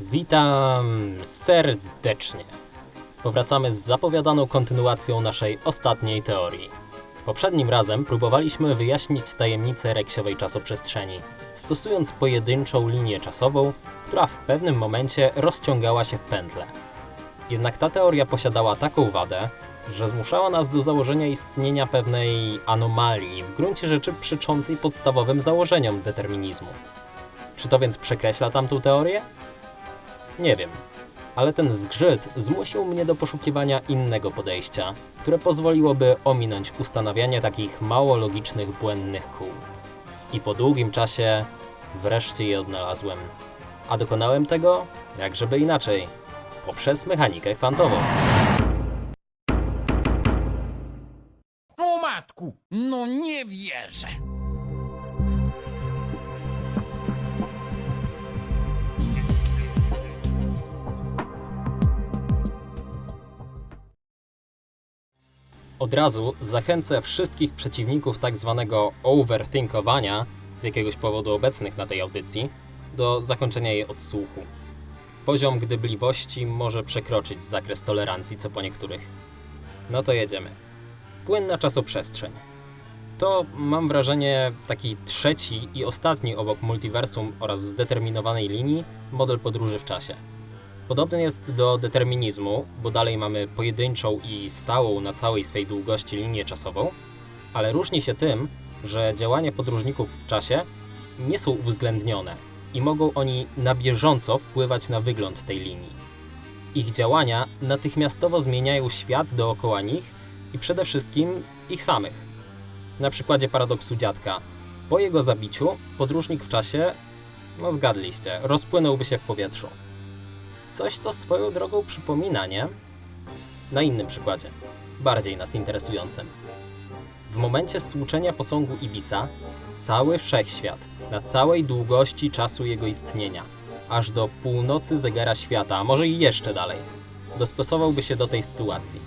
Witam serdecznie. Powracamy z zapowiadaną kontynuacją naszej ostatniej teorii. Poprzednim razem próbowaliśmy wyjaśnić tajemnicę reksiowej czasoprzestrzeni, stosując pojedynczą linię czasową, która w pewnym momencie rozciągała się w pętle. Jednak ta teoria posiadała taką wadę, że zmuszała nas do założenia istnienia pewnej anomalii, w gruncie rzeczy przeczącej podstawowym założeniom determinizmu. Czy to więc przekreśla tamtą teorię? Nie wiem, ale ten zgrzyt zmusił mnie do poszukiwania innego podejścia, które pozwoliłoby ominąć ustanawianie takich mało logicznych, błędnych kół. I po długim czasie wreszcie je odnalazłem. A dokonałem tego, jak żeby inaczej, poprzez mechanikę kwantową. Po matku, no nie wierzę. Od razu zachęcę wszystkich przeciwników tak zwanego overthinkowania, z jakiegoś powodu obecnych na tej audycji, do zakończenia jej odsłuchu. Poziom gdybliwości może przekroczyć zakres tolerancji co po niektórych. No to jedziemy. Płynna czasoprzestrzeń. To, mam wrażenie, taki trzeci i ostatni obok multiversum oraz zdeterminowanej linii model podróży w czasie. Podobny jest do determinizmu, bo dalej mamy pojedynczą i stałą na całej swej długości linię czasową, ale różni się tym, że działania podróżników w czasie nie są uwzględnione i mogą oni na bieżąco wpływać na wygląd tej linii. Ich działania natychmiastowo zmieniają świat dookoła nich i przede wszystkim ich samych. Na przykładzie paradoksu dziadka. Po jego zabiciu podróżnik w czasie, no zgadliście, rozpłynąłby się w powietrzu. Coś to swoją drogą przypomina, nie? Na innym przykładzie, bardziej nas interesującym. W momencie stłuczenia posągu Ibisa, cały wszechświat, na całej długości czasu jego istnienia, aż do północy zegara świata, a może i jeszcze dalej, dostosowałby się do tej sytuacji.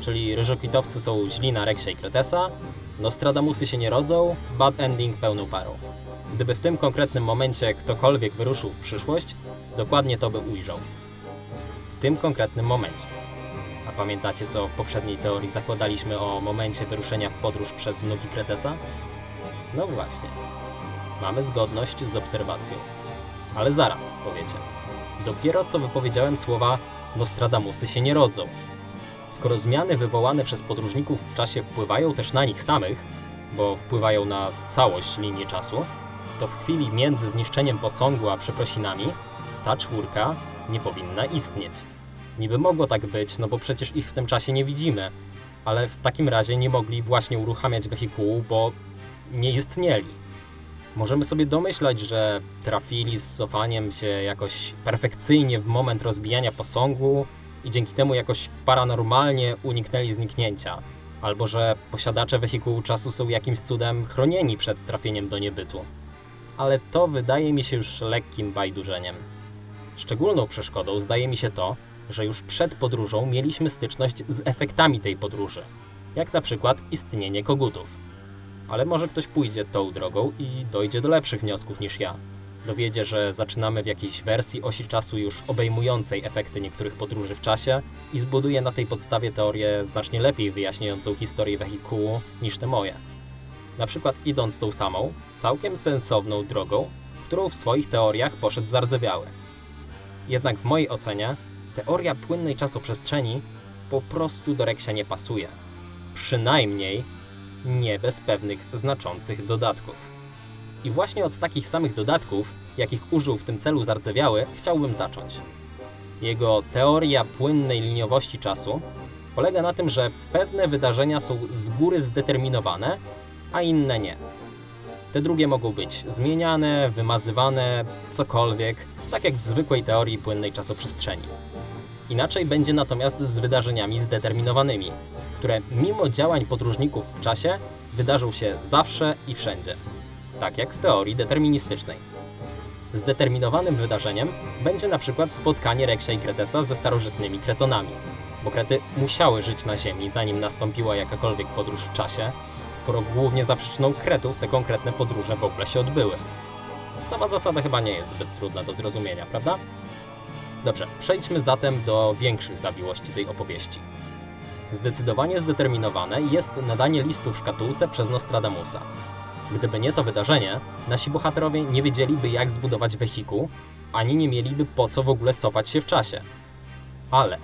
Czyli ryżokwitowcy są źli na Reksia i Kretesa, Nostradamusy się nie rodzą, bad ending pełną parą. Gdyby w tym konkretnym momencie ktokolwiek wyruszył w przyszłość, dokładnie to by ujrzał. W tym konkretnym momencie. A pamiętacie, co w poprzedniej teorii zakładaliśmy o momencie wyruszenia w podróż przez wnuki Kretesa? No właśnie. Mamy zgodność z obserwacją. Ale zaraz, powiecie. Dopiero co wypowiedziałem słowa Nostradamusy się nie rodzą. Skoro zmiany wywołane przez podróżników w czasie wpływają też na nich samych, bo wpływają na całość linii czasu, to w chwili między zniszczeniem posągu a przeprosinami ta czwórka nie powinna istnieć. Niby mogło tak być, no bo przecież ich w tym czasie nie widzimy, ale w takim razie nie mogli właśnie uruchamiać wehikułu, bo nie istnieli. Możemy sobie domyślać, że trafili z cofaniem się jakoś perfekcyjnie w moment rozbijania posągu i dzięki temu jakoś paranormalnie uniknęli zniknięcia, albo że posiadacze wehikułu czasu są jakimś cudem chronieni przed trafieniem do niebytu. Ale to wydaje mi się już lekkim bajdurzeniem. Szczególną przeszkodą zdaje mi się to, że już przed podróżą mieliśmy styczność z efektami tej podróży, jak na przykład istnienie kogutów. Ale może ktoś pójdzie tą drogą i dojdzie do lepszych wniosków niż ja. Dowiedzie, że zaczynamy w jakiejś wersji osi czasu już obejmującej efekty niektórych podróży w czasie i zbuduje na tej podstawie teorię znacznie lepiej wyjaśniającą historię wehikułu niż te moje. Na przykład idąc tą samą, całkiem sensowną drogą, którą w swoich teoriach poszedł zardzewiały. Jednak w mojej ocenie teoria płynnej czasoprzestrzeni po prostu do Reksia nie pasuje. Przynajmniej nie bez pewnych znaczących dodatków. I właśnie od takich samych dodatków, jakich użył w tym celu zardzewiały, chciałbym zacząć. Jego teoria płynnej liniowości czasu polega na tym, że pewne wydarzenia są z góry zdeterminowane, a inne nie. Te drugie mogą być zmieniane, wymazywane, cokolwiek, tak jak w zwykłej teorii płynnej czasoprzestrzeni. Inaczej będzie natomiast z wydarzeniami zdeterminowanymi, które mimo działań podróżników w czasie wydarzą się zawsze i wszędzie. Tak jak w teorii deterministycznej. Zdeterminowanym wydarzeniem będzie na przykład spotkanie Reksia i Kretesa ze starożytnymi Kretonami, bo Krety musiały żyć na Ziemi, zanim nastąpiła jakakolwiek podróż w czasie, skoro głównie za przyczyną Kretów te konkretne podróże w ogóle się odbyły. Sama zasada chyba nie jest zbyt trudna do zrozumienia, prawda? Dobrze, przejdźmy zatem do większych zawiłości tej opowieści. Zdecydowanie zdeterminowane jest nadanie listu w szkatułce przez Nostradamusa. Gdyby nie to wydarzenie, nasi bohaterowie nie wiedzieliby jak zbudować wehikuł, ani nie mieliby po co w ogóle cofać się w czasie. Ale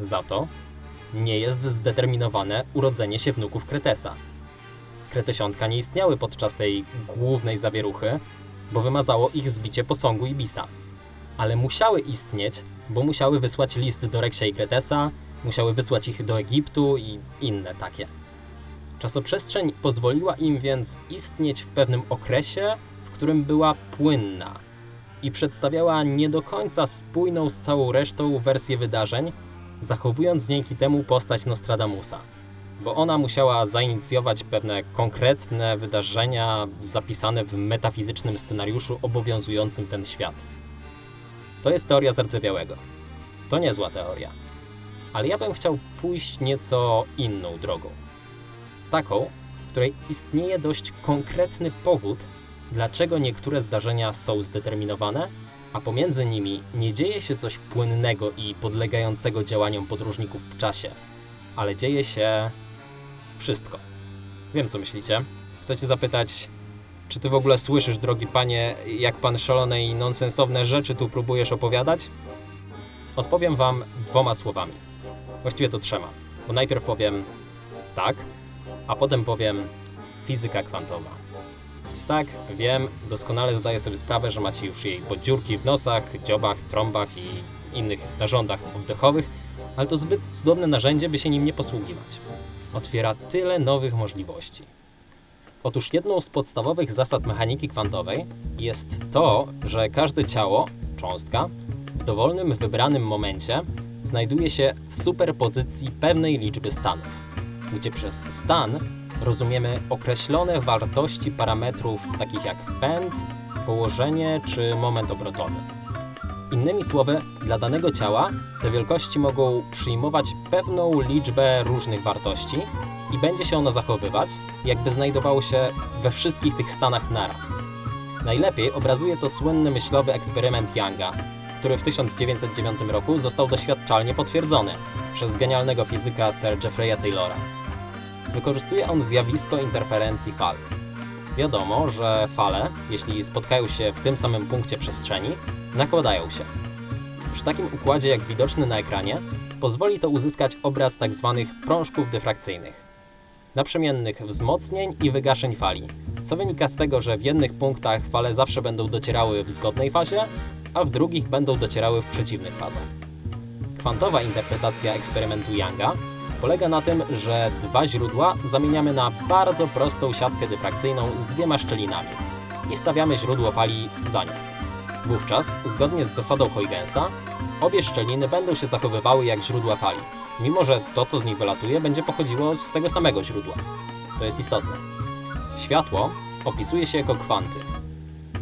za to nie jest zdeterminowane urodzenie się wnuków Kretesa. Kretesiątka nie istniały podczas tej głównej zawieruchy, bo wymazało ich zbicie posągu Ibisa. Ale musiały istnieć, bo musiały wysłać list do Reksia i Kretesa, musiały wysłać ich do Egiptu i inne takie. Czasoprzestrzeń pozwoliła im więc istnieć w pewnym okresie, w którym była płynna i przedstawiała nie do końca spójną z całą resztą wersję wydarzeń, zachowując dzięki temu postać Nostradamusa. Bo ona musiała zainicjować pewne konkretne wydarzenia zapisane w metafizycznym scenariuszu obowiązującym ten świat. To jest teoria zardzewiałego. To niezła teoria. Ale ja bym chciał pójść nieco inną drogą. Taką, w której istnieje dość konkretny powód, dlaczego niektóre zdarzenia są zdeterminowane, a pomiędzy nimi nie dzieje się coś płynnego i podlegającego działaniom podróżników w czasie, ale dzieje się wszystko. Wiem, co myślicie. Chcecie zapytać, czy ty w ogóle słyszysz, drogi panie, jak pan szalone i nonsensowne rzeczy tu próbujesz opowiadać? Odpowiem wam dwoma słowami. Właściwie to trzema. Bo najpierw powiem tak, a potem powiem fizyka kwantowa. Tak, wiem, doskonale zdaję sobie sprawę, że macie już jej podziurki w nosach, dziobach, trąbach i innych narządach oddechowych, ale to zbyt cudowne narzędzie, by się nim nie posługiwać. Otwiera tyle nowych możliwości. Otóż jedną z podstawowych zasad mechaniki kwantowej jest to, że każde ciało, cząstka, w dowolnym wybranym momencie znajduje się w superpozycji pewnej liczby stanów, gdzie przez stan rozumiemy określone wartości parametrów takich jak pęd, położenie czy moment obrotowy. Innymi słowy, dla danego ciała te wielkości mogą przyjmować pewną liczbę różnych wartości i będzie się ono zachowywać, jakby znajdowało się we wszystkich tych stanach naraz. Najlepiej obrazuje to słynny myślowy eksperyment Younga, który w 1909 roku został doświadczalnie potwierdzony przez genialnego fizyka Sir Jeffreya Taylora. Wykorzystuje on zjawisko interferencji fal. Wiadomo, że fale, jeśli spotkają się w tym samym punkcie przestrzeni, nakładają się. Przy takim układzie jak widoczny na ekranie, pozwoli to uzyskać obraz tzw. prążków dyfrakcyjnych, naprzemiennych wzmocnień i wygaszeń fali, co wynika z tego, że w jednych punktach fale zawsze będą docierały w zgodnej fazie, a w drugich będą docierały w przeciwnych fazach. Kwantowa interpretacja eksperymentu Younga polega na tym, że dwa źródła zamieniamy na bardzo prostą siatkę dyfrakcyjną z dwiema szczelinami i stawiamy źródło fali za nią. Wówczas, zgodnie z zasadą Huygensa, obie szczeliny będą się zachowywały jak źródła fali, mimo że to, co z nich wylatuje, będzie pochodziło z tego samego źródła. To jest istotne. Światło opisuje się jako kwanty.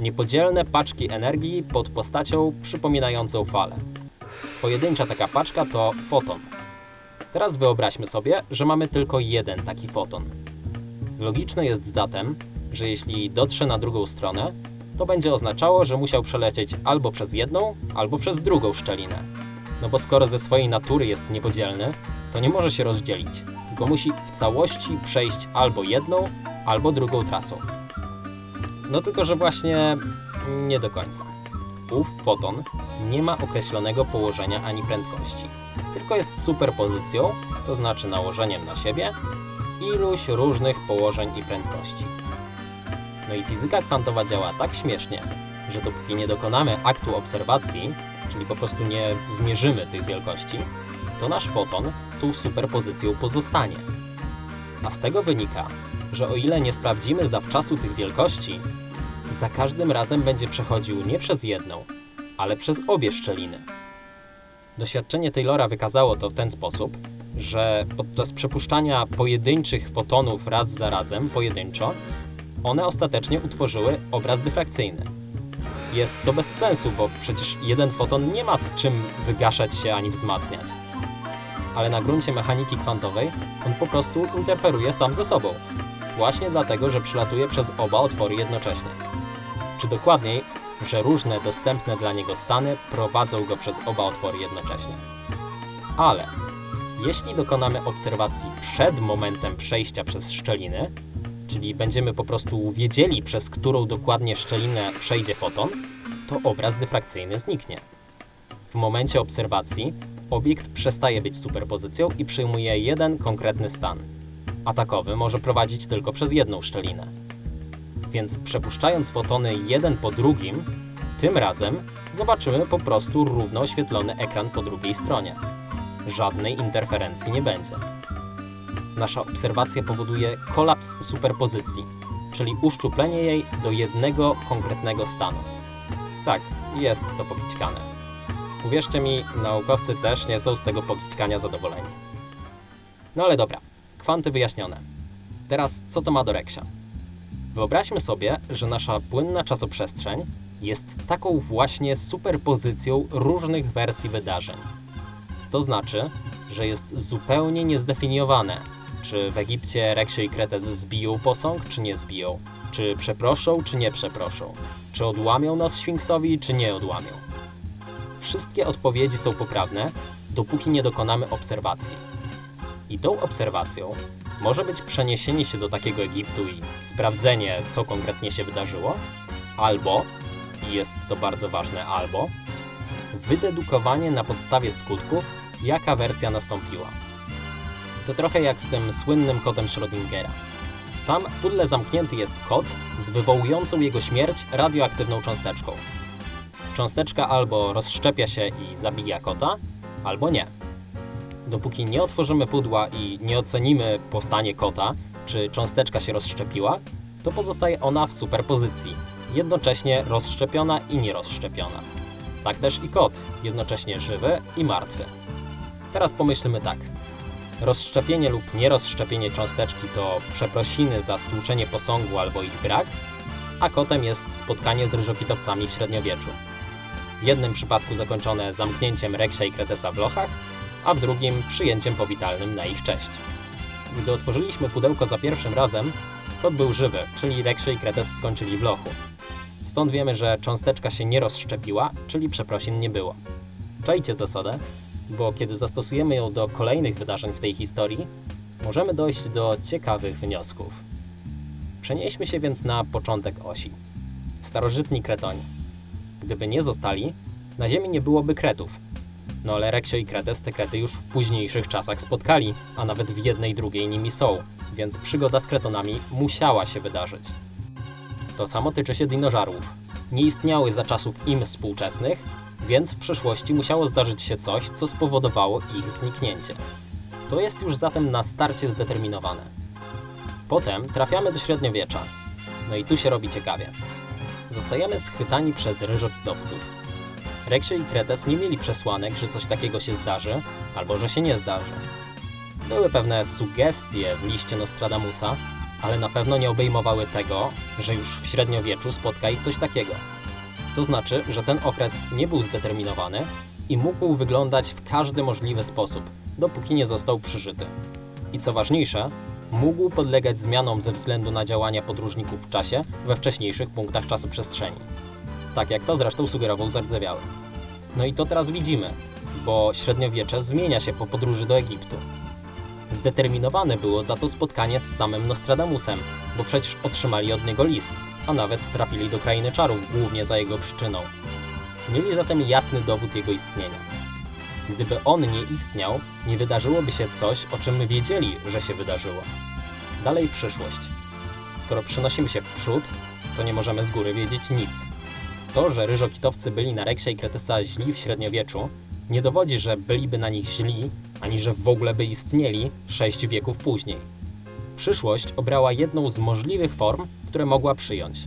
Niepodzielne paczki energii pod postacią przypominającą falę. Pojedyncza taka paczka to foton. Teraz wyobraźmy sobie, że mamy tylko jeden taki foton. Logiczne jest zatem, że jeśli dotrze na drugą stronę, to będzie oznaczało, że musiał przelecieć albo przez jedną, albo przez drugą szczelinę. No bo skoro ze swojej natury jest niepodzielny, to nie może się rozdzielić, tylko musi w całości przejść albo jedną, albo drugą trasą. No tylko, że właśnie nie do końca. Ów foton nie ma określonego położenia ani prędkości, tylko jest superpozycją, to znaczy nałożeniem na siebie iluś różnych położeń i prędkości. No i fizyka kwantowa działa tak śmiesznie, że dopóki nie dokonamy aktu obserwacji, czyli po prostu nie zmierzymy tych wielkości, to nasz foton tą superpozycją pozostanie. A z tego wynika, że o ile nie sprawdzimy zawczasu tych wielkości, za każdym razem będzie przechodził nie przez jedną, ale przez obie szczeliny. Doświadczenie Taylora wykazało to w ten sposób, że podczas przepuszczania pojedynczych fotonów raz za razem, pojedynczo, one ostatecznie utworzyły obraz dyfrakcyjny. Jest to bez sensu, bo przecież jeden foton nie ma z czym wygaszać się ani wzmacniać. Ale na gruncie mechaniki kwantowej on po prostu interferuje sam ze sobą. Właśnie dlatego, że przylatuje przez oba otwory jednocześnie. Czy dokładniej, że różne dostępne dla niego stany prowadzą go przez oba otwory jednocześnie. Ale jeśli dokonamy obserwacji przed momentem przejścia przez szczeliny, czyli będziemy po prostu wiedzieli, przez którą dokładnie szczelinę przejdzie foton, to obraz dyfrakcyjny zniknie. W momencie obserwacji obiekt przestaje być superpozycją i przyjmuje jeden konkretny stan. A takowy może prowadzić tylko przez jedną szczelinę. Więc przepuszczając fotony jeden po drugim, tym razem zobaczymy po prostu równo oświetlony ekran po drugiej stronie. Żadnej interferencji nie będzie. Nasza obserwacja powoduje kolaps superpozycji, czyli uszczuplenie jej do jednego konkretnego stanu. Tak, jest to pokićkane. Uwierzcie mi, naukowcy też nie są z tego pokićkania zadowoleni. No ale dobra, kwanty wyjaśnione. Teraz co to ma do Reksia? Wyobraźmy sobie, że nasza płynna czasoprzestrzeń jest taką właśnie superpozycją różnych wersji wydarzeń. To znaczy, że jest zupełnie niezdefiniowane, czy w Egipcie Reksio i Kretes zbiją posąg, czy nie zbiją, czy przeproszą, czy nie przeproszą, czy odłamią nos Sfinksowi, czy nie odłamią. Wszystkie odpowiedzi są poprawne, dopóki nie dokonamy obserwacji. I tą obserwacją może być przeniesienie się do takiego Egiptu i sprawdzenie, co konkretnie się wydarzyło, albo, i jest to bardzo ważne, albo wydedukowanie na podstawie skutków, jaka wersja nastąpiła. To trochę jak z tym słynnym kotem Schrödingera. Tam w pudle zamknięty jest kot z wywołującą jego śmierć radioaktywną cząsteczką. Cząsteczka albo rozszczepia się i zabija kota, albo nie. Dopóki nie otworzymy pudła i nie ocenimy po stanie kota, czy cząsteczka się rozszczepiła, to pozostaje ona w superpozycji, jednocześnie rozszczepiona i nierozszczepiona. Tak też i kot, jednocześnie żywy i martwy. Teraz pomyślmy tak. Rozszczepienie lub nierozszczepienie cząsteczki to przeprosiny za stłuczenie posągu albo ich brak, a kotem jest spotkanie z ryżokitowcami w średniowieczu. W jednym przypadku zakończone zamknięciem Reksia i Kretesa w lochach, a w drugim przyjęciem powitalnym na ich cześć. Gdy otworzyliśmy pudełko za pierwszym razem, kot był żywy, czyli Reksio i Kretes skończyli w lochu. Stąd wiemy, że cząsteczka się nie rozszczepiła, czyli przeprosin nie było. Czajcie zasadę, bo kiedy zastosujemy ją do kolejnych wydarzeń w tej historii, możemy dojść do ciekawych wniosków. Przenieśmy się więc na początek osi. Starożytni Kretoni. Gdyby nie zostali, na Ziemi nie byłoby Kretów. No ale Reksio i Kretes te Krety już w późniejszych czasach spotkali, a nawet w jednej drugiej nimi są, więc przygoda z Kretonami musiała się wydarzyć. To samo tyczy się dinożarłów. Nie istniały za czasów im współczesnych, więc w przeszłości musiało zdarzyć się coś, co spowodowało ich zniknięcie. To jest już zatem na starcie zdeterminowane. Potem trafiamy do średniowiecza. No i tu się robi ciekawie. Zostajemy schwytani przez ryżokitowców. Reksio i Kretes nie mieli przesłanek, że coś takiego się zdarzy, albo że się nie zdarzy. Były pewne sugestie w liście Nostradamusa, ale na pewno nie obejmowały tego, że już w średniowieczu spotka ich coś takiego. To znaczy, że ten okres nie był zdeterminowany i mógł wyglądać w każdy możliwy sposób, dopóki nie został przeżyty. I co ważniejsze, mógł podlegać zmianom ze względu na działania podróżników w czasie we wcześniejszych punktach czasu przestrzeni. Tak jak to zresztą sugerował zardzewiały. No i to teraz widzimy, bo średniowiecze zmienia się po podróży do Egiptu. Zdeterminowane było za to spotkanie z samym Nostradamusem, bo przecież otrzymali od niego list, a nawet trafili do krainy czarów głównie za jego przyczyną. Mieli zatem jasny dowód jego istnienia. Gdyby on nie istniał, nie wydarzyłoby się coś, o czym my wiedzieli, że się wydarzyło. Dalej przyszłość. Skoro przenosimy się w przód, to nie możemy z góry wiedzieć nic. To, że ryżokitowcy byli na Reksia i Kretesa źli w średniowieczu, nie dowodzi, że byliby na nich źli, ani że w ogóle by istnieli sześć wieków później. Przyszłość obrała jedną z możliwych form, które mogła przyjąć.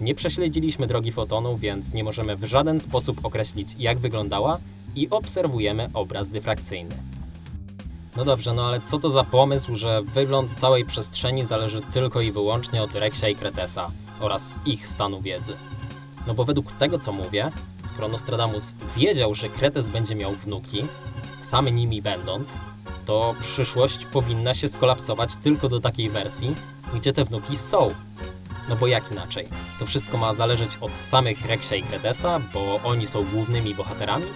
Nie prześledziliśmy drogi fotonu, więc nie możemy w żaden sposób określić, jak wyglądała i obserwujemy obraz dyfrakcyjny. No dobrze, no ale co to za pomysł, że wygląd całej przestrzeni zależy tylko i wyłącznie od Reksia i Kretesa oraz ich stanu wiedzy? No bo według tego, co mówię, skoro Nostradamus wiedział, że Kretes będzie miał wnuki, sam nimi będąc, to przyszłość powinna się skolapsować tylko do takiej wersji, gdzie te wnuki są. No bo jak inaczej? To wszystko ma zależeć od samych Reksia i Kretesa, bo oni są głównymi bohaterami?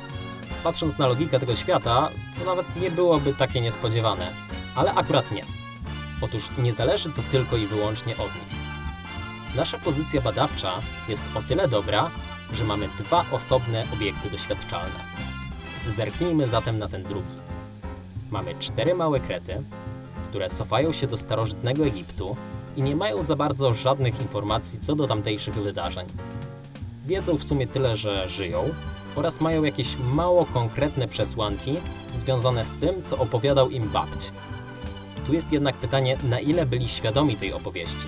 Patrząc na logikę tego świata, to nawet nie byłoby takie niespodziewane. Ale akurat nie. Otóż nie zależy to tylko i wyłącznie od nich. Nasza pozycja badawcza jest o tyle dobra, że mamy dwa osobne obiekty doświadczalne. Zerknijmy zatem na ten drugi. Mamy cztery małe krety, które cofają się do starożytnego Egiptu i nie mają za bardzo żadnych informacji co do tamtejszych wydarzeń. Wiedzą w sumie tyle, że żyją oraz mają jakieś mało konkretne przesłanki związane z tym, co opowiadał im babć. Tu jest jednak pytanie, na ile byli świadomi tej opowieści.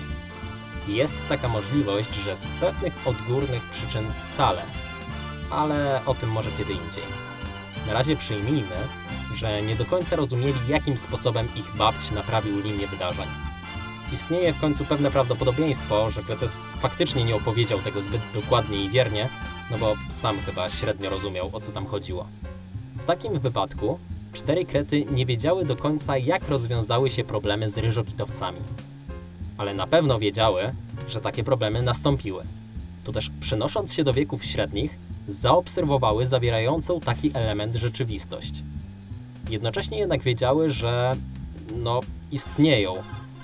Jest taka możliwość, że z pewnych odgórnych przyczyn wcale, ale o tym może kiedy indziej. Na razie przyjmijmy, że nie do końca rozumieli, jakim sposobem ich babć naprawił linię wydarzeń. Istnieje w końcu pewne prawdopodobieństwo, że Kretes faktycznie nie opowiedział tego zbyt dokładnie i wiernie, no bo sam chyba średnio rozumiał, o co tam chodziło. W takim wypadku cztery krety nie wiedziały do końca, jak rozwiązały się problemy z ryżokitowcami. Ale na pewno wiedziały, że takie problemy nastąpiły. To też przenosząc się do wieków średnich, zaobserwowały zawierającą taki element rzeczywistość. Jednocześnie jednak wiedziały, że no istnieją,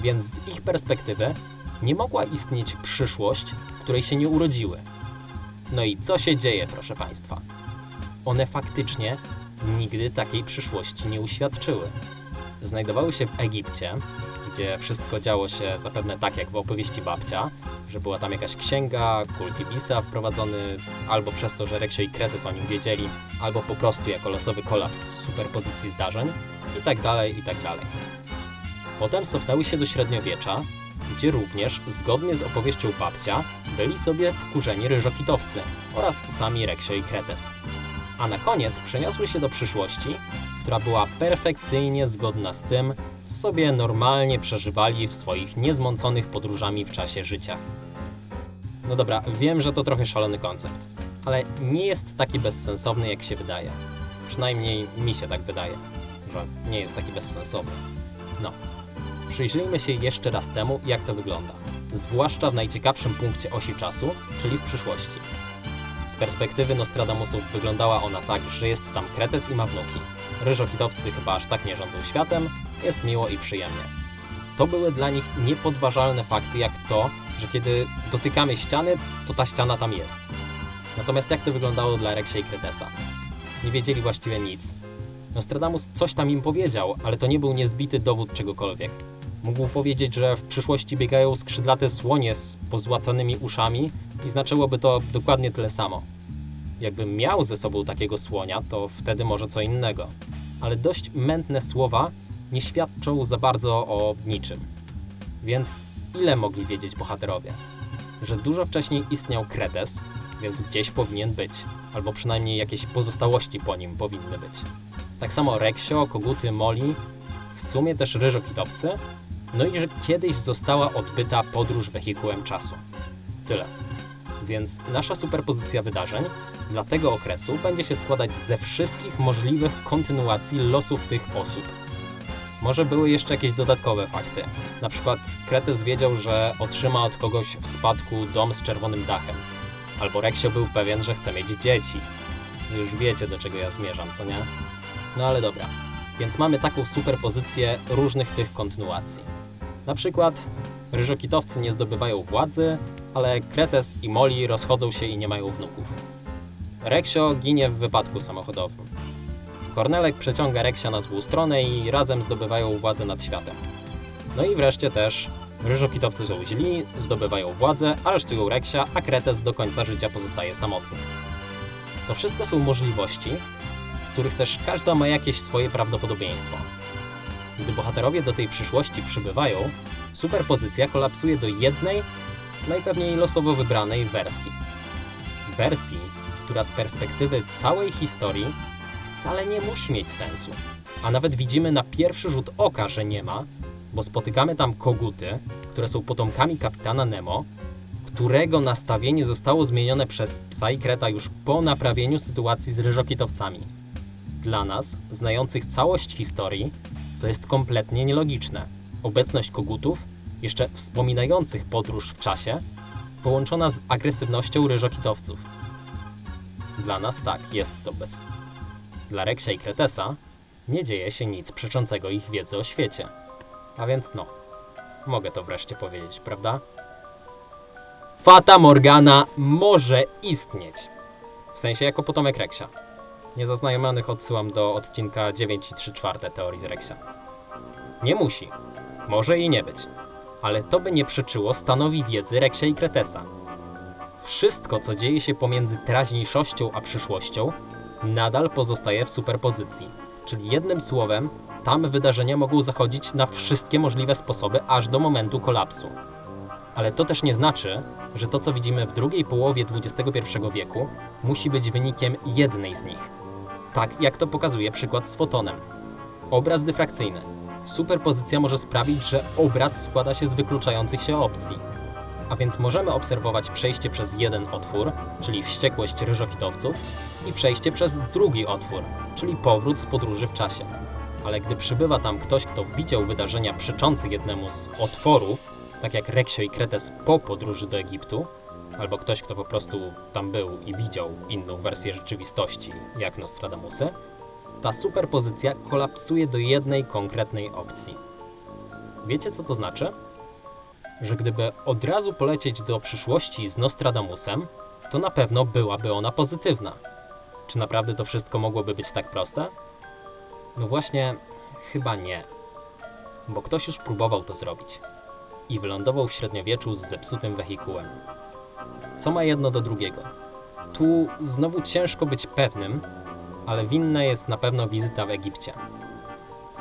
więc z ich perspektywy nie mogła istnieć przyszłość, której się nie urodziły. No i co się dzieje, proszę Państwa? One faktycznie nigdy takiej przyszłości nie uświadczyły. Znajdowały się w Egipcie, gdzie wszystko działo się zapewne tak jak w opowieści babcia, że była tam jakaś księga, kult Ibisa wprowadzony, albo przez to, że Reksio i Kretes o nim wiedzieli, albo po prostu jako losowy kolaps superpozycji zdarzeń, i tak dalej, i tak dalej. Potem cofnęły się do średniowiecza, gdzie również, zgodnie z opowieścią babcia, byli sobie wkurzeni ryżokitowcy oraz sami Reksio i Kretes. A na koniec przeniosły się do przyszłości, która była perfekcyjnie zgodna z tym, co sobie normalnie przeżywali w swoich niezmąconych podróżami w czasie życia. No dobra, wiem, że to trochę szalony koncept, ale nie jest taki bezsensowny, jak się wydaje. Przynajmniej mi się tak wydaje, że nie jest taki bezsensowny. No, przyjrzyjmy się jeszcze raz temu, jak to wygląda. Zwłaszcza w najciekawszym punkcie osi czasu, czyli w przyszłości. Z perspektywy Nostradamusów wyglądała ona tak, że jest tam Kretes i ma wnuki. Ryżokitowcy chyba aż tak nie rządzą światem, jest miło i przyjemnie. To były dla nich niepodważalne fakty, jak to, że kiedy dotykamy ściany, to ta ściana tam jest. Natomiast jak to wyglądało dla Reksia i Kretesa? Nie wiedzieli właściwie nic. Nostradamus coś tam im powiedział, ale to nie był niezbity dowód czegokolwiek. Mógł powiedzieć, że w przyszłości biegają skrzydlate słonie z pozłacanymi uszami i znaczyłoby to dokładnie tyle samo. Jakbym miał ze sobą takiego słonia, to wtedy może co innego. Ale dość mętne słowa nie świadczą za bardzo o niczym. Więc ile mogli wiedzieć bohaterowie? Że dużo wcześniej istniał Kretes, więc gdzieś powinien być, albo przynajmniej jakieś pozostałości po nim powinny być. Tak samo Reksio, Koguty, Moli, w sumie też ryżokitowcy, no i że kiedyś została odbyta podróż wehikułem czasu. Tyle. Więc nasza superpozycja wydarzeń dla tego okresu będzie się składać ze wszystkich możliwych kontynuacji losów tych osób. Może były jeszcze jakieś dodatkowe fakty. Na przykład Kretes wiedział, że otrzyma od kogoś w spadku dom z czerwonym dachem. Albo Reksio był pewien, że chce mieć dzieci. Już wiecie, do czego ja zmierzam, co nie? No ale dobra. Więc mamy taką superpozycję różnych tych kontynuacji. Na przykład ryżokitowcy nie zdobywają władzy, ale Kretes i Moli rozchodzą się i nie mają wnuków. Reksio ginie w wypadku samochodowym. Kornelek przeciąga Reksia na złą stronę i razem zdobywają władzę nad światem. No i wreszcie też ryżokitowcy są źli, zdobywają władzę, aresztują Reksia, a Kretes do końca życia pozostaje samotny. To wszystko są możliwości, z których też każda ma jakieś swoje prawdopodobieństwo. Gdy bohaterowie do tej przyszłości przybywają, superpozycja kolapsuje do jednej, najpewniej losowo wybranej wersji. Wersji, która z perspektywy całej historii wcale nie musi mieć sensu. A nawet widzimy na pierwszy rzut oka, że nie ma, bo spotykamy tam koguty, które są potomkami kapitana Nemo, którego nastawienie zostało zmienione przez psa i kreta już po naprawieniu sytuacji z ryżokitowcami. Dla nas, znających całość historii, to jest kompletnie nielogiczne. Obecność kogutów jeszcze wspominających podróż w czasie, połączona z agresywnością ryżokitowców. Dla nas tak, jest to bez... Dla Reksia i Kretesa nie dzieje się nic przeczącego ich wiedzy o świecie. A więc no, mogę to wreszcie powiedzieć, prawda? Fata Morgana może istnieć. W sensie jako potomek Reksia. Niezaznajomionych odsyłam do odcinka 9 i 3 czwarte teorii z Reksia. Nie musi. Może i nie być. Ale to by nie przeczyło stanowi wiedzy Reksia i Kretesa. Wszystko, co dzieje się pomiędzy teraźniejszością a przyszłością, nadal pozostaje w superpozycji. Czyli jednym słowem, tam wydarzenia mogą zachodzić na wszystkie możliwe sposoby aż do momentu kolapsu. Ale to też nie znaczy, że to, co widzimy w drugiej połowie XXI wieku, musi być wynikiem jednej z nich. Tak jak to pokazuje przykład z fotonem. Obraz dyfrakcyjny. Superpozycja może sprawić, że obraz składa się z wykluczających się opcji. A więc możemy obserwować przejście przez jeden otwór, czyli wściekłość ryżokitowców, i przejście przez drugi otwór, czyli powrót z podróży w czasie. Ale gdy przybywa tam ktoś, kto widział wydarzenia przeczące jednemu z otworów, tak jak Reksio i Kretes po podróży do Egiptu, albo ktoś, kto po prostu tam był i widział inną wersję rzeczywistości, jak Nostradamusy, ta superpozycja kolapsuje do jednej konkretnej opcji. Wiecie, co to znaczy? Że gdyby od razu polecieć do przyszłości z Nostradamusem, to na pewno byłaby ona pozytywna. Czy naprawdę to wszystko mogłoby być tak proste? No właśnie, chyba nie. Bo ktoś już próbował to zrobić i wylądował w średniowieczu z zepsutym wehikułem. Co ma jedno do drugiego? Tu znowu ciężko być pewnym, ale winna jest na pewno wizyta w Egipcie.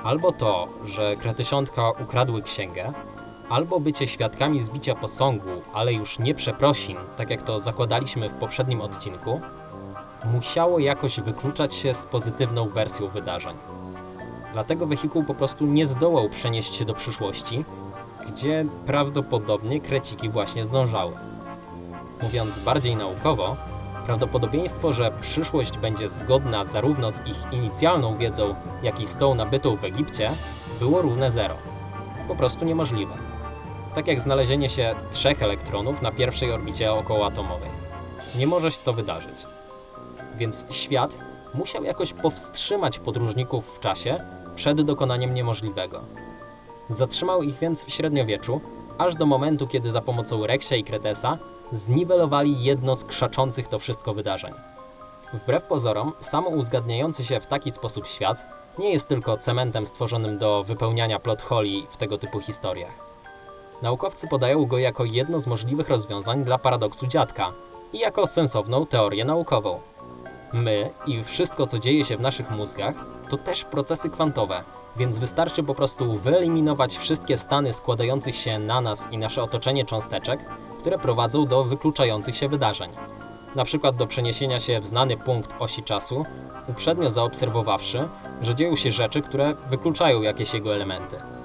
Albo to, że kretysiątka ukradły księgę, albo bycie świadkami zbicia posągu, ale już nie przeprosin, tak jak to zakładaliśmy w poprzednim odcinku, musiało jakoś wykluczać się z pozytywną wersją wydarzeń. Dlatego wehikuł po prostu nie zdołał przenieść się do przyszłości, gdzie prawdopodobnie kreciki właśnie zdążały. Mówiąc bardziej naukowo, prawdopodobieństwo, że przyszłość będzie zgodna zarówno z ich inicjalną wiedzą, jak i z tą nabytą w Egipcie, było równe zero. Po prostu niemożliwe. Tak jak znalezienie się trzech elektronów na pierwszej orbicie okołoatomowej. Nie może się to wydarzyć. Więc świat musiał jakoś powstrzymać podróżników w czasie przed dokonaniem niemożliwego. Zatrzymał ich więc w średniowieczu, aż do momentu, kiedy za pomocą Reksia i Kretesa zniwelowali jedno z krzaczących to wszystko wydarzeń. Wbrew pozorom, samo uzgadniający się w taki sposób świat nie jest tylko cementem stworzonym do wypełniania plot holi w tego typu historiach. Naukowcy podają go jako jedno z możliwych rozwiązań dla paradoksu dziadka i jako sensowną teorię naukową. My i wszystko, co dzieje się w naszych mózgach, to też procesy kwantowe, więc wystarczy po prostu wyeliminować wszystkie stany składających się na nas i nasze otoczenie cząsteczek, które prowadzą do wykluczających się wydarzeń. Na przykład do przeniesienia się w znany punkt osi czasu, uprzednio zaobserwowawszy, że dzieją się rzeczy, które wykluczają jakieś jego elementy.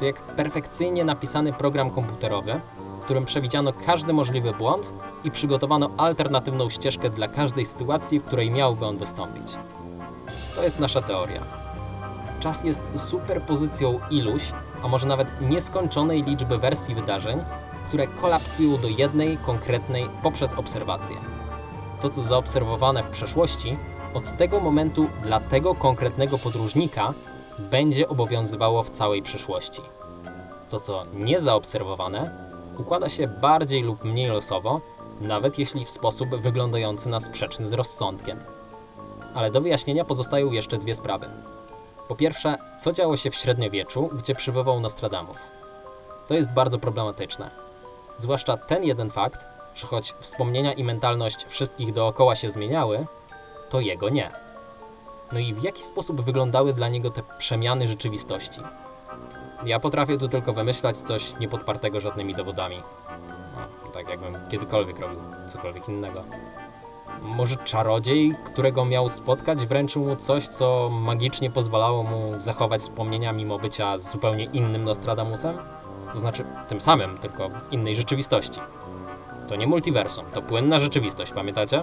To jak perfekcyjnie napisany program komputerowy, w którym przewidziano każdy możliwy błąd i przygotowano alternatywną ścieżkę dla każdej sytuacji, w której miałby on wystąpić. To jest nasza teoria. Czas jest superpozycją iluś, a może nawet nieskończonej liczby wersji wydarzeń, które kolapsują do jednej konkretnej poprzez obserwację. To, co zaobserwowane w przeszłości, od tego momentu dla tego konkretnego podróżnika będzie obowiązywało w całej przyszłości. To, co niezaobserwowane, układa się bardziej lub mniej losowo, nawet jeśli w sposób wyglądający na sprzeczny z rozsądkiem. Ale do wyjaśnienia pozostają jeszcze dwie sprawy. Po pierwsze, co działo się w średniowieczu, gdzie przybywał Nostradamus? To jest bardzo problematyczne. Zwłaszcza ten jeden fakt, że choć wspomnienia i mentalność wszystkich dookoła się zmieniały, to jego nie. No i w jaki sposób wyglądały dla niego te przemiany rzeczywistości? Ja potrafię tu tylko wymyślać coś niepodpartego żadnymi dowodami. No, tak jakbym kiedykolwiek robił cokolwiek innego. Może czarodziej, którego miał spotkać, wręczył mu coś, co magicznie pozwalało mu zachować wspomnienia mimo bycia zupełnie innym Nostradamusem? To znaczy tym samym, tylko w innej rzeczywistości. To nie multiversum, to płynna rzeczywistość, pamiętacie?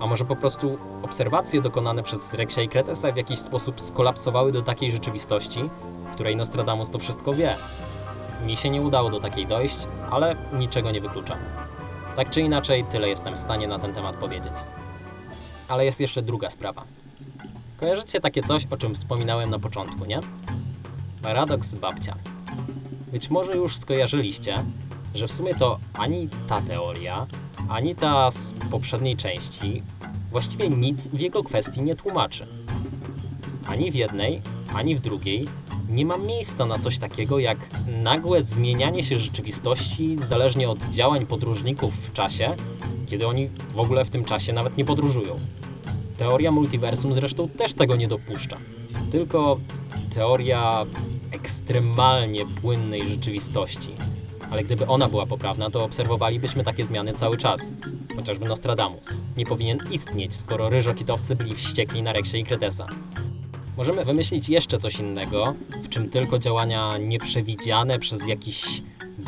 A może po prostu obserwacje dokonane przez Reksia i Kretesa w jakiś sposób skolapsowały do takiej rzeczywistości, w której Nostradamus to wszystko wie? mi się nie udało do takiej dojść, ale niczego nie wykluczam. Tak czy inaczej, tyle jestem w stanie na ten temat powiedzieć. Ale jest jeszcze druga sprawa. Kojarzycie takie coś, o czym wspominałem na początku, nie? Paradoks babcia. Być może już skojarzyliście, że w sumie to ani ta teoria, ani ta z poprzedniej części właściwie nic w jego kwestii nie tłumaczy. Ani w jednej, ani w drugiej nie ma miejsca na coś takiego jak nagłe zmienianie się rzeczywistości zależnie od działań podróżników w czasie, kiedy oni w ogóle w tym czasie nawet nie podróżują. Teoria multiversum zresztą też tego nie dopuszcza. Tylko teoria ekstremalnie płynnej rzeczywistości. Ale gdyby ona była poprawna, to obserwowalibyśmy takie zmiany cały czas. Chociażby Nostradamus. Nie powinien istnieć, skoro ryżokitowcy byli wściekli na Reksie i Kretesa. Możemy wymyślić jeszcze coś innego, w czym tylko działania nieprzewidziane przez jakiś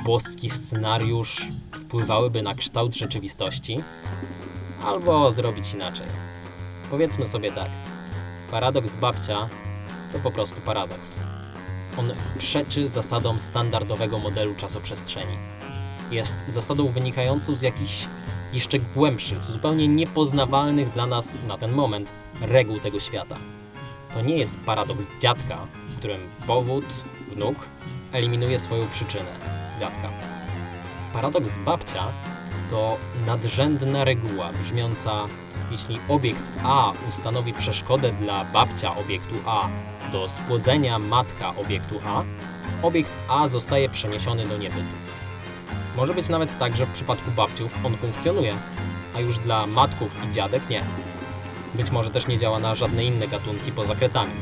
boski scenariusz wpływałyby na kształt rzeczywistości, albo zrobić inaczej. Powiedzmy sobie tak. Paradoks babcia to po prostu paradoks. On przeczy zasadom standardowego modelu czasoprzestrzeni. Jest zasadą wynikającą z jakichś jeszcze głębszych, zupełnie niepoznawalnych dla nas na ten moment reguł tego świata. To nie jest paradoks dziadka, w którym powód, wnuk, eliminuje swoją przyczynę, dziadka. Paradoks babcia to nadrzędna reguła brzmiąca, jeśli obiekt A ustanowi przeszkodę dla babcia obiektu A do spłodzenia matka obiektu A, obiekt A zostaje przeniesiony do niebytu. Może być nawet tak, że w przypadku babciów on funkcjonuje, a już dla matków i dziadek nie. Być może też nie działa na żadne inne gatunki poza kretami.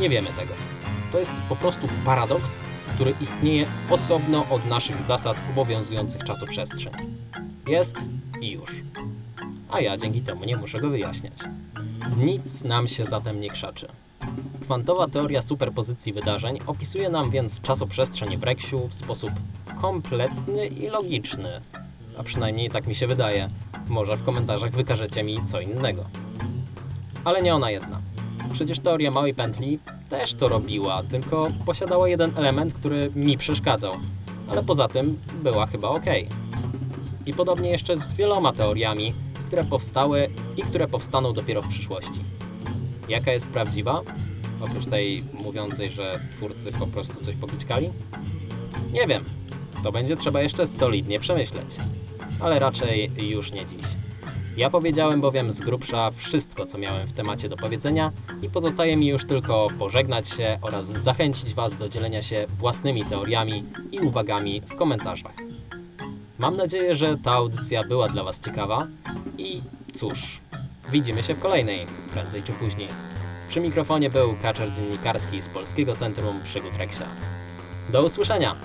Nie wiemy tego. To jest po prostu paradoks, który istnieje osobno od naszych zasad obowiązujących czasoprzestrzeń. Jest i już. A ja dzięki temu nie muszę go wyjaśniać. Nic nam się zatem nie krzaczy. Kwantowa teoria superpozycji wydarzeń opisuje nam więc czasoprzestrzeń w Reksiu w sposób kompletny i logiczny. A przynajmniej tak mi się wydaje. Może w komentarzach wykażecie mi co innego. Ale nie ona jedna. Przecież teoria małej pętli też to robiła, tylko posiadała jeden element, który mi przeszkadzał. Ale poza tym była chyba ok. I podobnie jeszcze z wieloma teoriami, które powstały i które powstaną dopiero w przyszłości. Jaka jest prawdziwa? Oprócz tej mówiącej, że twórcy po prostu coś pokiczkali? Nie wiem. To będzie trzeba jeszcze solidnie przemyśleć. Ale raczej już nie dziś. Ja powiedziałem bowiem z grubsza wszystko, co miałem w temacie do powiedzenia i pozostaje mi już tylko pożegnać się oraz zachęcić Was do dzielenia się własnymi teoriami i uwagami w komentarzach. Mam nadzieję, że ta audycja była dla Was ciekawa i cóż, widzimy się w kolejnej, prędzej czy później. Przy mikrofonie był Kaczer Dziennikarski z Polskiego Centrum Przygód Reksia. Do usłyszenia!